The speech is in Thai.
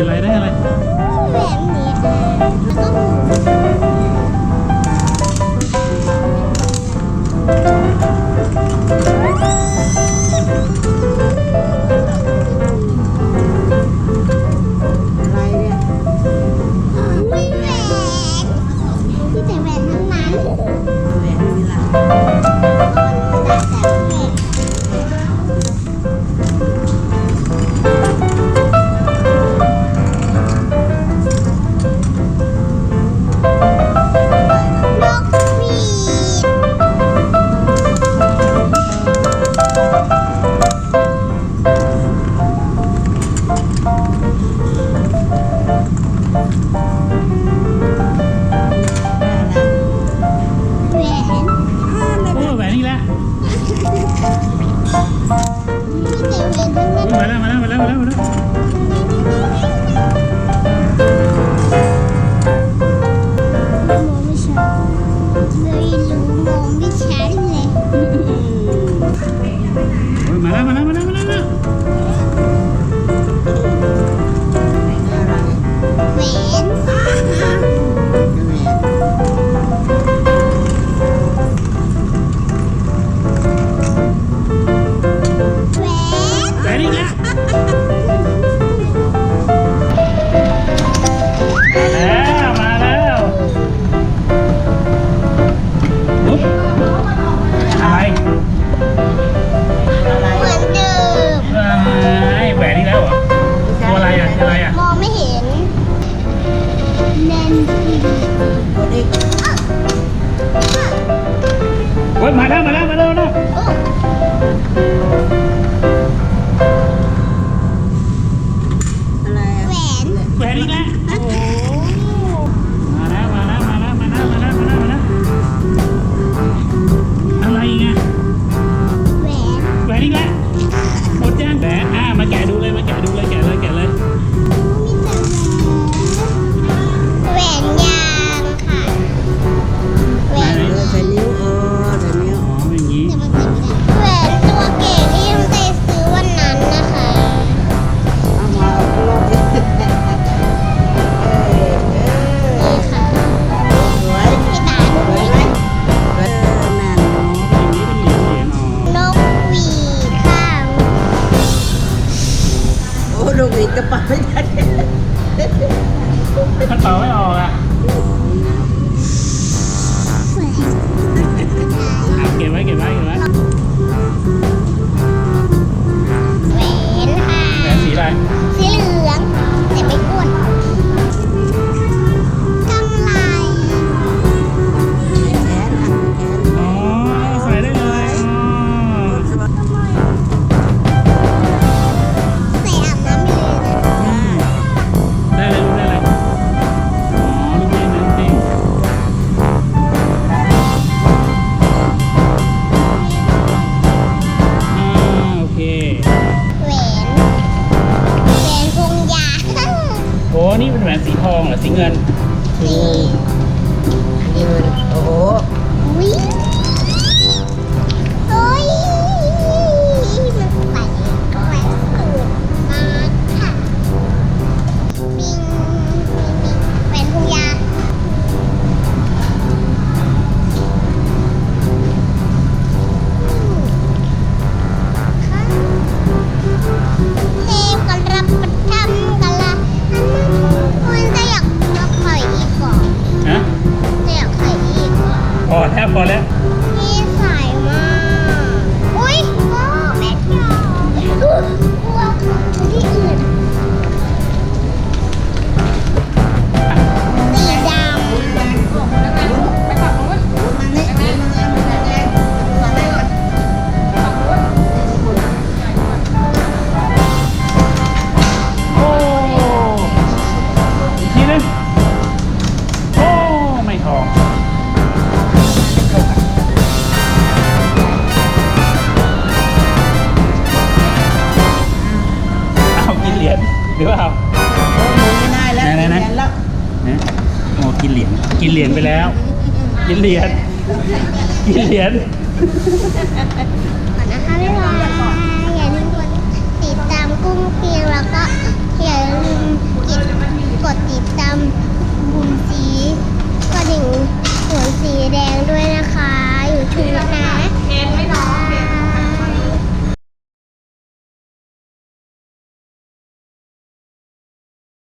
อะไรได้อะไร มาแล้วมาแล้วมาแล้วมาแล้วมาแล้วมองไม่ชัดเลย มาแล้วมาแล้วมาแล้วนะอะไรแหวนแหวนอีกแล้ว โควิดกระเป๋าไม่ได้กระเป๋าไม่ออกอะเก็บไว้เก็บไว้เก็บไว้ อ้นี่เป็นแหวนสีทองหรอสีเงิน นี่นี่นโอ้โห หรือเปล่าไม่ได้แล้วนไหนๆๆ แล้ว นะโอ้กินเหรียญกินเหรียญไปแล้ว กินเหรียญกินเหรียญ ก่อนนะคะบ๊ายบายอย่าลืมกดติดตามกุ้งเพียแล้วก็อย่าลืมกดกดติดตามบุ่มสีกระดิ่งหัวสีแดงด้วยนะคะ อยู่ที่นา